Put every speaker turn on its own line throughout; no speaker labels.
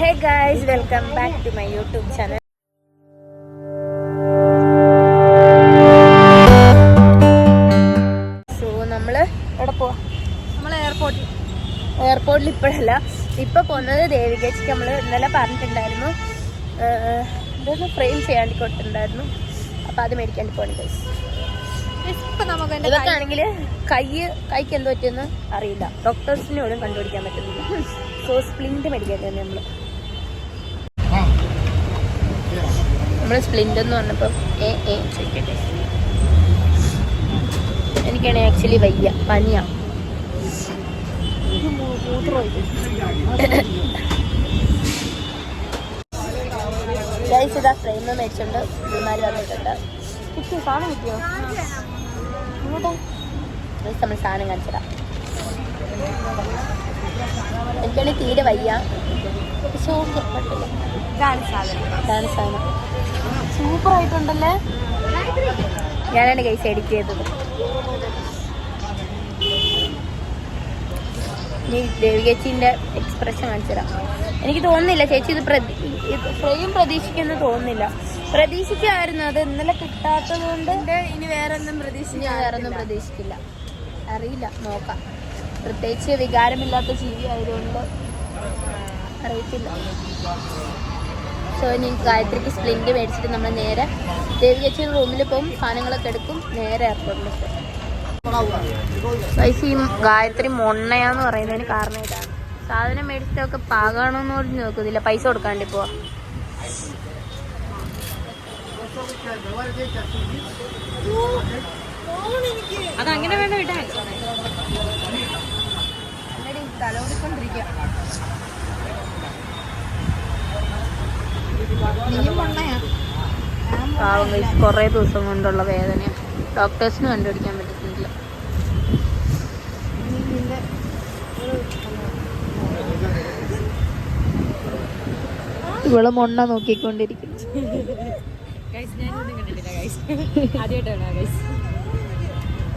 Hey guys welcome back to my YouTube channel so നമ്മൾ എവിടെ പോവാ?
നമ്മൾ എയർപോർട്ടിൽ
എയർപോർട്ടിൽ ഇപ്പോഴല്ല. ഇപ്പൊ പോകുന്നത് ദേവികേച്ചിക്ക് നമ്മൾ ഇന്നലെ പറഞ്ഞിട്ടുണ്ടായിരുന്നു. ഇതൊന്ന് ഫ്രെയിം ചെയ്യാണ്ടി കൊടുത്തിട്ടുണ്ടായിരുന്നു. അപ്പോൾ അത് മേടിക്കാണ്ടി പോകണം ഗൈസ് ഇതൊക്കെ കൈ കൈക്ക് എന്തോ പറ്റിയെന്ന് അറിയില്ല. ഡോക്ടേഴ്സിനോടും കണ്ടുപിടിക്കാൻ പറ്റുന്നില്ല. സോ സ്പ്ലിന്റ് മേടിക്കാൻ തന്നെ നമ്മൾ. നമ്മൾ സ്പ്ലിന്റ് എന്ന് പറഞ്ഞപ്പോ ഏ ഏ ചോദിക്കട്ടെ. എനിക്കാണെങ്കിൽ ആക്ച്വലി വയ്യ പനിയാ. ഗൈസ് ഇതാ ഫ്രെയിം മേടിച്ചുണ്ട് ഇവന്മാര് വന്നിട്ടുണ്ട്. കിട്ടിയോ സാധനം കിട്ടിയോ ഇങ്ങോട്ട് ഗൈസ് നമ്മൾ സാധനം കാണിച്ചതാ. എനിക്കാണെങ്കിൽ തീരെ വയ്യ. പക്ഷെ ഓക്കെ കുഴപ്പമില്ല.
ഇതാണ് സാധനം.
ഇതാണ് സാധനം. സൂപ്പർ ആയിട്ടുണ്ടല്ലേ ഞാനാണ് കൈസ് എഡിറ്റ് ചെയ്തത്. നീ ദേവികേച്ചിന്റെ എക്സ്പ്രഷൻ കാണിച്ചുതരാം. എനിക്ക് തോന്നുന്നില്ല ചേച്ചി ഇത് ഫ്രെയിം പ്രതീക്ഷിക്കുന്നു തോന്നുന്നില്ല. പ്രതീക്ഷിക്കായിരുന്നു അത് ഇന്നലെ കിട്ടാത്തത് കൊണ്ട്
ഇനി വേറെ ഒന്നും
വേറെ ഒന്നും പ്രതീക്ഷിക്കില്ല അറിയില്ല നോക്കാം. പ്രത്യേകിച്ച് വികാരമില്ലാത്ത ജീവി ആയതുകൊണ്ട് അറിയത്തില്ല. സോ ഇനി ഗായത്രിക്ക് സ്പ്ലിന്റ് മേടിച്ചിട്ട് നമ്മൾ നേരെ ദേവി ചേച്ചി റൂമിൽ പോകും സാധനങ്ങളൊക്കെ എടുക്കും. നേരെ എയർപോർട്ടിൽ പൈസ ഈ ഗായത്രി മൊണ്ണയാന്ന് പറയുന്നതിന് കാരണം ഇതാണ്. സാധനം മേടിച്ചിട്ടൊക്കെ പാകാണോന്ന് പോലും നോക്കുന്നില്ല. പൈസ കൊടുക്കാണ്ട് ഇപ്പോ
അതങ്ങനെ വേണ്ട വിട്ടാൽ തലോടിക്കൊണ്ടിരിക്കുക
പാവം കുറേ ദിവസം കൊണ്ടുള്ള വേദന ഡോക്ടേഴ്സിന് കണ്ടുപിടിക്കാൻ പറ്റുന്നില്ല ഇവൾ മൊണ്ണ നോക്കിക്കൊണ്ടിരിക്കും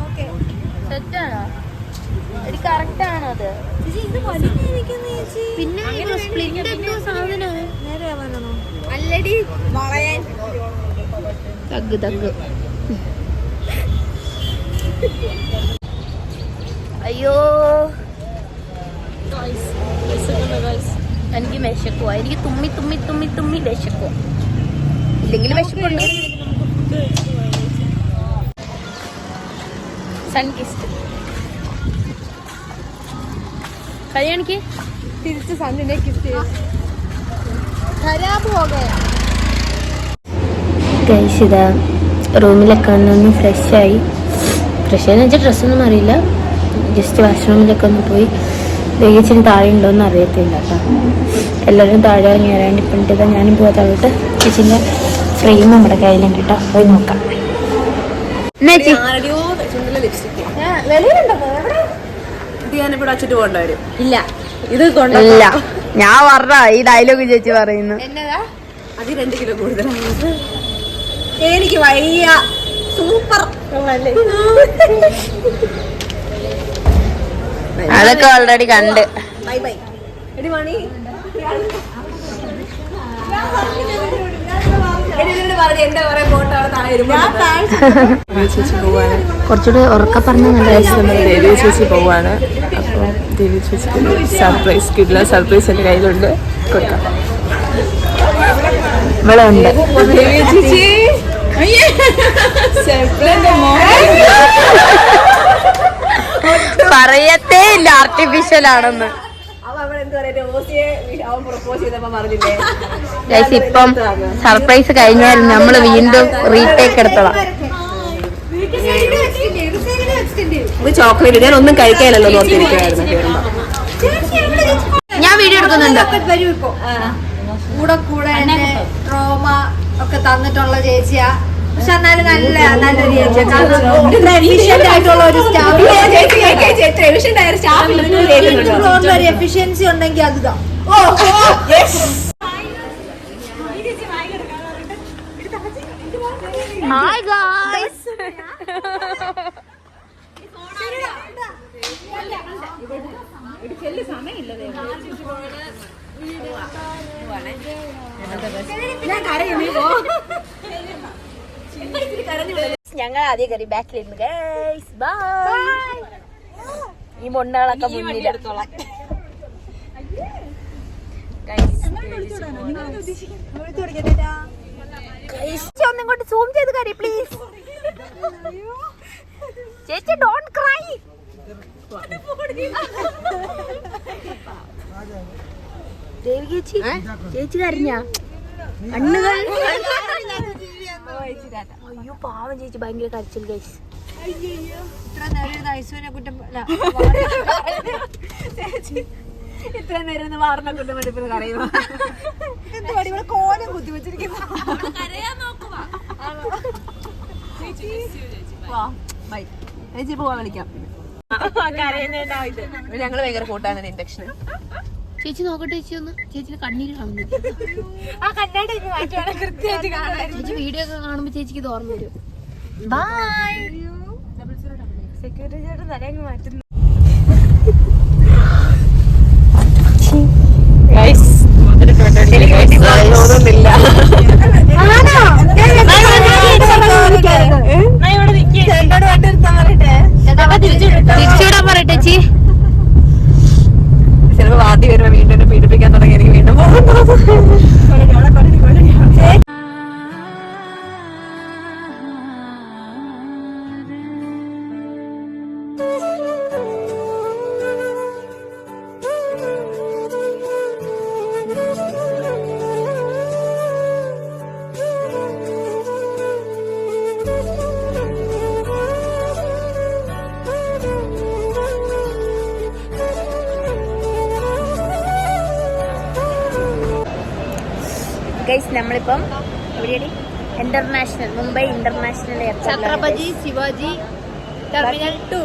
ഓക്കെ.
സെറ്റാണോ കറക്റ്റ് ആണ് അത്? പിന്നെ
അല്ലടി വളയാൻ.
Thug thug. അയ്യോ. എനിക്ക് വിശക്കുവാ. എനിക്ക് തുമ്മി തുമ്മി തുമ്മി തുമ്മി വിശക്കുവാ. ഇല്ലെങ്കിൽ വിശക്കുണ്ട് സൺകിസ്റ്റ് കഴിയാണിക്ക്
തിരിച്ച് സണ്ണിനെ കിസ്
ഇതാ റൂമിലൊക്കെ വന്നൊന്ന് ഫ്രഷായി ഫ്രഷ് എന്ന് വെച്ചാൽ ഡ്രസ്സൊന്നും അറിയില്ല. ജസ്റ്റ് വാഷ്റൂമിലൊക്കെ ഒന്ന് പോയി. വേഗിച്ചിന് താഴെ ഉണ്ടോയെന്ന് അറിയത്തില്ല കേട്ടോ എല്ലാവരും താഴെ ഇറങ്ങി വരാണ്ട് ഇപ്പം ഇട്ടതാ ഞാനും പോകാൻ താഴോട്ട്. ചേച്ചിന്റെ ഫ്രെയിം നമ്മുടെ കയ്യിലുണ്ട് കേട്ടോ പോയി നോക്കാം.
എവിടെ
ഇത് ഞാനിവിടെ അച്ചിട്ട് കൊണ്ടുവരും
ഇല്ല.
ഇത്
കൊണ്ടില്ല ഞാൻ പറഞ്ഞ ഈ ഡയലോഗ് ചേച്ചി പറയുന്നു.
എന്നതാ?
അത് രണ്ട് കിലോ കൂടുതലാണ് എനിക്ക് വയ്യ. സൂപ്പർ
അതൊക്കെ ഓൾറെഡി കണ്ട്.
ബൈ ബൈ എടി മണി.
കുറച്ചുകൂടി ഉറക്ക പറഞ്ഞ
ദേവി ചേച്ചി പോവാണ്. അപ്പോൾ ദേവി ചേച്ചിക്ക് സർപ്രൈസ് കിട്ടില്ല സർപ്രൈസ് എന്റെ കയ്യിലുണ്ട്. കൊടുക്കാം.
ഇവിടെ ഉണ്ട്.
ദേവി ചേച്ചി.
പറയത്തേ ഇല്ല ആർട്ടിഫിഷ്യൽ ആണെന്ന്. ഇപ്പം സർപ്രൈസ് കഴിഞ്ഞാൽ നമ്മൾ വീണ്ടും റീടേക്ക് എടുത്തതാ
ഇത് ചോക്ലേറ്റ് ഞാൻ ഒന്നും കഴിക്കാനല്ലോ
ഞാൻ വീഡിയോ എടുക്കുന്നുണ്ട്
കൂടെ കൂടെ ട്രോമ ഒക്കെ തന്നിട്ടുള്ള ചേച്ചിയാ പക്ഷെ എന്നാലും നല്ല നല്ലൊരു ചേച്ചിയാ കാരണം ആയിട്ടുള്ള ഒരു സ്റ്റാഫ് ഒരു എഫിഷ്യൻസി ഉണ്ടെങ്കിൽ അതുതാ.
ഹായ് ഗായ്സ് ഞങ്ങൾ ആദ്യം കയറി ബാക്കിലിരുന്ന് ഗൈസ് ബൈ ഈ മൊണ്ണകളൊക്കെ മുന്നിൽ ഒന്നിങ്ങോട്ട് സൂം ചെയ്ത് കറി പ്ലീസ് ചേച്ചി ഡോണ്ട് ക്രൈ ദേവി ചേച്ചി ചേച്ചി കരഞ്ഞ? കണ്ണുകൾ. അയ്യോ പാവം ചേച്ചി ഭയങ്കര കരച്ചിൽ ഗൈസ്
ഇത്ര നേരം ഐസുവിനെ കുറ്റം
ഇത്ര നേരം ഒന്ന് വാർന്ന കുറ്റം എടുപ്പിൽ കറിയുമോ
എന്തുവാടി ഇവിടെ കോലം കുത്തി വെച്ചിരിക്കുന്നു?
ചേച്ചി പോവാൻ വിളിക്കാം. ഞങ്ങൾ ഭയങ്കര കൂട്ടാണ് ഇൻഡക്ഷൻ
ചേച്ചി നോക്കട്ടെ ചേച്ചി ഒന്ന്. ചേച്ചിന് കണ്ണീര് കാണുന്നു.
ആ കണ്ണാടി ഇനി മാറ്റുവാണ് കൃത്യമായിട്ട് കാണാൻ
ചേച്ചി വീഡിയോ ഒക്കെ കാണുമ്പോ ചേച്ചിക്ക് ഇത് ഓർമ്മ വരും. ബൈ
സെക്യൂരിറ്റി ചേട്ടൻ തലയങ്ങ് മാറ്റുന്നു.
തോന്നുന്നില്ല
ഗൈസ് നമ്മളിപ്പം എവിടെയാണ്? International Mumbai international Chhatrapati Shivaji terminal two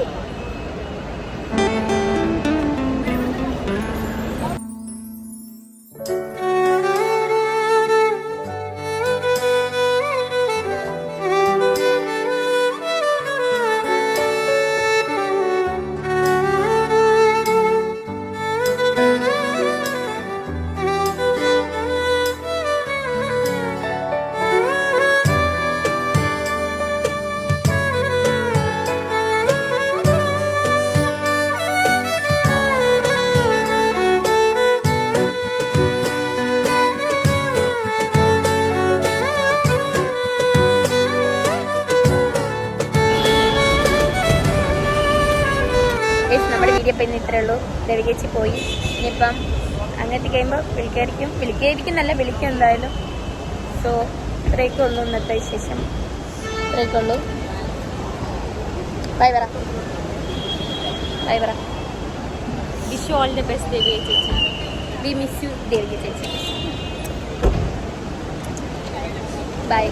നമ്മുടെ വീഡിയോ ഇപ്പം ഇന്ന് ഇത്രേ ഉള്ളൂ. ദേവികേച്ചി പോയി. ഇനിയിപ്പം അങ്ങനത്തെ കഴിയുമ്പോൾ വിളിക്കായിരിക്കും വിളിക്കായിരിക്കും നല്ല വിളിക്കും എന്തായാലും. സോ ഇത്രയൊക്കെ ഉള്ളൂ ഇന്നത്തെ വിശേഷം. ഇത്രയൊക്കെ ഉള്ളൂ. ബൈ പറ. ബൈ പറ. Wish all the best Devika ചേച്ചി വി മിസ് യു ദേവിക ചേച്ചി. ബൈ